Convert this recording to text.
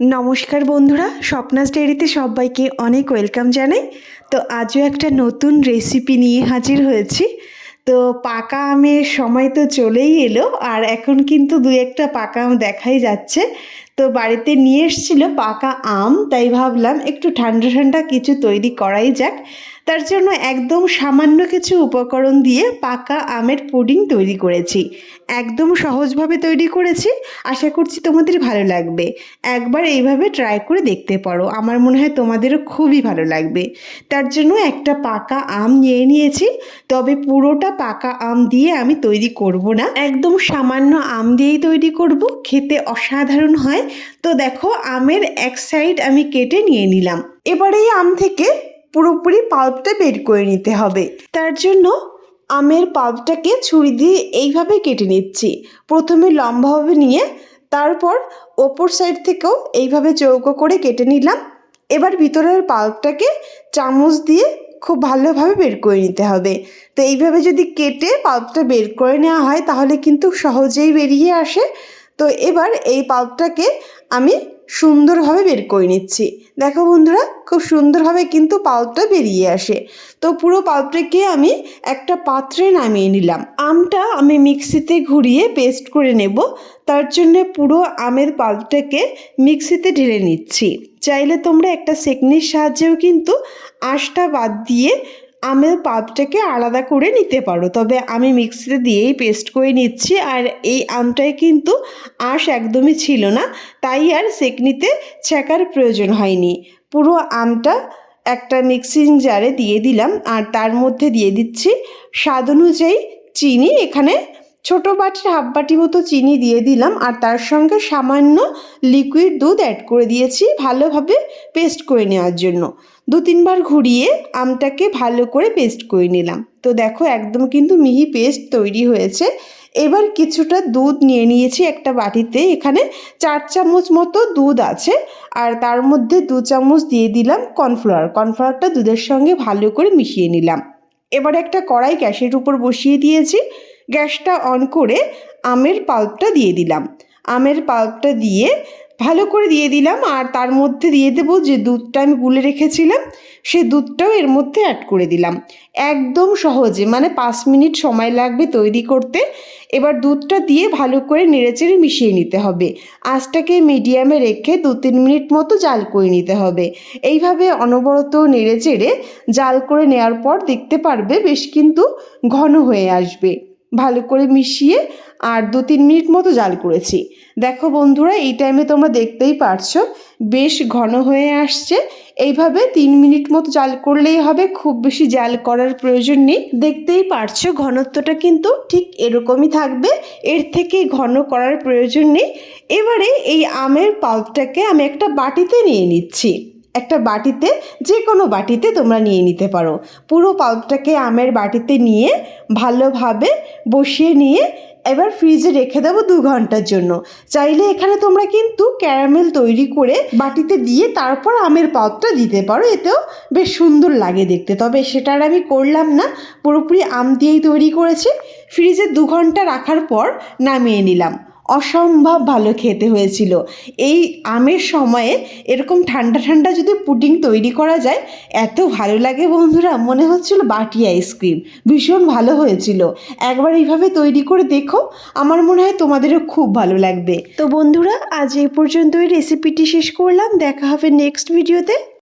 নমস্কার বন্ধুরা, স্বপ্নাস ডেয়ারিতে সবাইকে অনেক ওয়েলকাম জানাই। তো আজও একটা নতুন রেসিপি নিয়ে হাজির হয়েছি। তো পাকা আমের সময় তো চলেই এলো, আর এখন কিন্তু দু একটা পাকা আম দেখাই যাচ্ছে। তো বাড়িতে নিয়ে এসেছিল পাকা আম, তাই ভাবলাম একটু ঠান্ডা ঠান্ডা কিছু তৈরি করাই যাক। তার জন্য একদম সামান্য কিছু উপকরণ দিয়ে পাকা আমের পুডিং তৈরি করেছি। একদম সহজভাবে তৈরি করেছি। আশা করছি তোমাদের ভালো লাগবে। একবার এইভাবে ট্রাই করে দেখতে পারো। আমার মনে হয় তোমাদেরও খুবই ভালো লাগবে। তার জন্য একটা পাকা আম নিয়ে নিয়েছি। তবে পুরোটা পাকা আম দিয়ে আমি তৈরি করব না। একদম সামান্য আম দিয়েই তৈরি করব। খেতে অসাধারণ হয়। তো দেখো আমের এক সাইড আমি কেটে নিয়ে নিলাম। এবার এই আম থেকে পুরোপুরি পাল্পটা বের করে নিতে হবে। তার জন্য আমের পাল্পটাকে ছুরি দিয়ে এইভাবে কেটে নিচ্ছি। প্রথমে লম্বাভাবে নিয়ে তারপর ওপর সাইড থেকেও এইভাবে চৌকো করে কেটে নিলাম। এবার ভিতরের পাল্পটাকে চামচ দিয়ে খুব ভালোভাবে বের করে নিতে হবে। তো এইভাবে যদি কেটে পাল্পটা বের করে নেওয়া হয় তাহলে কিন্তু সহজেই বেরিয়ে আসে। তো এবার এই পাল্পটাকে আমি সুন্দরভাবে বের করে নিচ্ছি। দেখো বন্ধুরা, খুব সুন্দরভাবে কিন্তু পাল্পটা বেরিয়ে আসে। তো পুরো পাল্পটাকে আমি একটা পাত্রে নামিয়ে নিলাম। আমটা আমি মিক্সিতে ঘুরিয়ে পেস্ট করে নেব। তার জন্য পুরো আমের পাল্পটাকে মিক্সিতে ঢেলে নিচ্ছি। চাইলে তোমরা একটা সেকনির সাহায্যেও কিন্তু আঁশটা বাদ দিয়ে আমের পাপটাকে আলাদা করে নিতে পারো। তবে আমি মিক্সিতে দিয়েই পেস্ট করে নিচ্ছি আর এই আমটায় কিন্তু আঁশ একদমই ছিল না, তাই আর সেকনিতে ছেঁকার প্রয়োজন হয়নি। পুরো আমটা একটা মিক্সিং জারে দিয়ে দিলাম আর তার মধ্যে দিয়ে দিচ্ছি স্বাদ অনুযায়ী চিনি এখানে ছোটো বাটির হাফ বাটি মতো চিনি দিয়ে দিলাম আর তার সঙ্গে সামান্য লিকুইড দুধ অ্যাড করে দিয়েছি ভালোভাবে পেস্ট করে নেওয়ার জন্য। দু তিনবার ঘুরিয়ে আমটাকে ভালো করে পেস্ট করে নিলাম। তো দেখো একদম কিন্তু মিহি পেস্ট তৈরি হয়েছে। এবার কিছুটা দুধ নিয়ে নিয়েছি একটা বাটিতে। এখানে চার চামচ মতো দুধ আছে আর তার মধ্যে দু চামচ দিয়ে দিলাম কর্নফ্লাওয়ার কর্নফ্লাওয়ারটা দুধের সঙ্গে ভালো করে মিশিয়ে নিলাম। এবার একটা কড়াই গ্যাসের উপর বসিয়ে দিয়েছি। গ্যাসটা অন করে আমের পাল্পটা দিয়ে দিলাম। আমের পাল্পটা দিয়ে ভালো করে দিয়ে দিলাম আর তার মধ্যে দিয়ে দেবো যে দুধটা আমি গুলে রেখেছিলাম, সে দুধটাও এর মধ্যে অ্যাড করে দিলাম। একদম সহজে মানে পাঁচ মিনিট সময় লাগবে তৈরি করতে। এবার দুধটা দিয়ে ভালো করে নেড়েচেড়ে মিশিয়ে নিতে হবে। আঁচটাকে মিডিয়ামে রেখে দু তিন মিনিট মতো জাল করে নিতে হবে। এইভাবে অনবরত নেড়েচেড়ে জাল করে নেওয়ার পর দেখতে পারবে বেশ কিন্তু ঘন হয়ে আসবে। ভালো করে মিশিয়ে আর দু তিন মিনিট মতো জাল করেছি। দেখো বন্ধুরা, এই টাইমে তোমরা দেখতেই পারছ, বেশ ঘন হয়ে আসছে। এইভাবে তিন মিনিট মতো জাল করলেই হবে, খুব বেশি জাল করার প্রয়োজন নেই। দেখতেই পারছ, ঘনত্বটা কিন্তু ঠিক এরকমই থাকবে, এর থেকে ঘন করার প্রয়োজন নেই। এবারে এই আমের পাল্পটাকে আমি একটা বাটিতে নিয়ে নিচ্ছি। একটা বাটিতে যে কোনো বাটিতে তোমরা নিয়ে নিতে পারো। পুরো পাল্পটাকে আমের বাটিতে নিয়ে ভালোভাবে বসিয়ে নিয়ে এবার ফ্রিজে রেখে দেবো দু ঘণ্টার জন্য। চাইলে এখানে তোমরা কিন্তু ক্যারামেল তৈরি করে বাটিতে দিয়ে তারপর আমের পাল্পটা দিতে পারো। এতেও বেশ সুন্দর লাগে দেখতে। তবে সেটা আমি করলাম না। পুরোপুরি আম দিয়েই তৈরি করেছি। ফ্রিজে দু ঘণ্টা রাখার পর নামিয়ে নিলাম। অসম্ভব ভালো খেতে হয়েছিল। এই আমের সময়ে এরকম ঠান্ডা ঠান্ডা যদি পুডিং তৈরি করা যায়, এত ভালো লাগে বন্ধুরা, মনে হচ্ছিল বাটি আইসক্রিম ভীষণ ভালো হয়েছিল। একবার এইভাবে তৈরি করে দেখো, আমার মনে হয় তোমাদেরও খুব ভালো লাগবে। তো বন্ধুরা, আজ এই পর্যন্তই। রেসিপিটি শেষ করলাম। দেখা হবে নেক্সট ভিডিওতে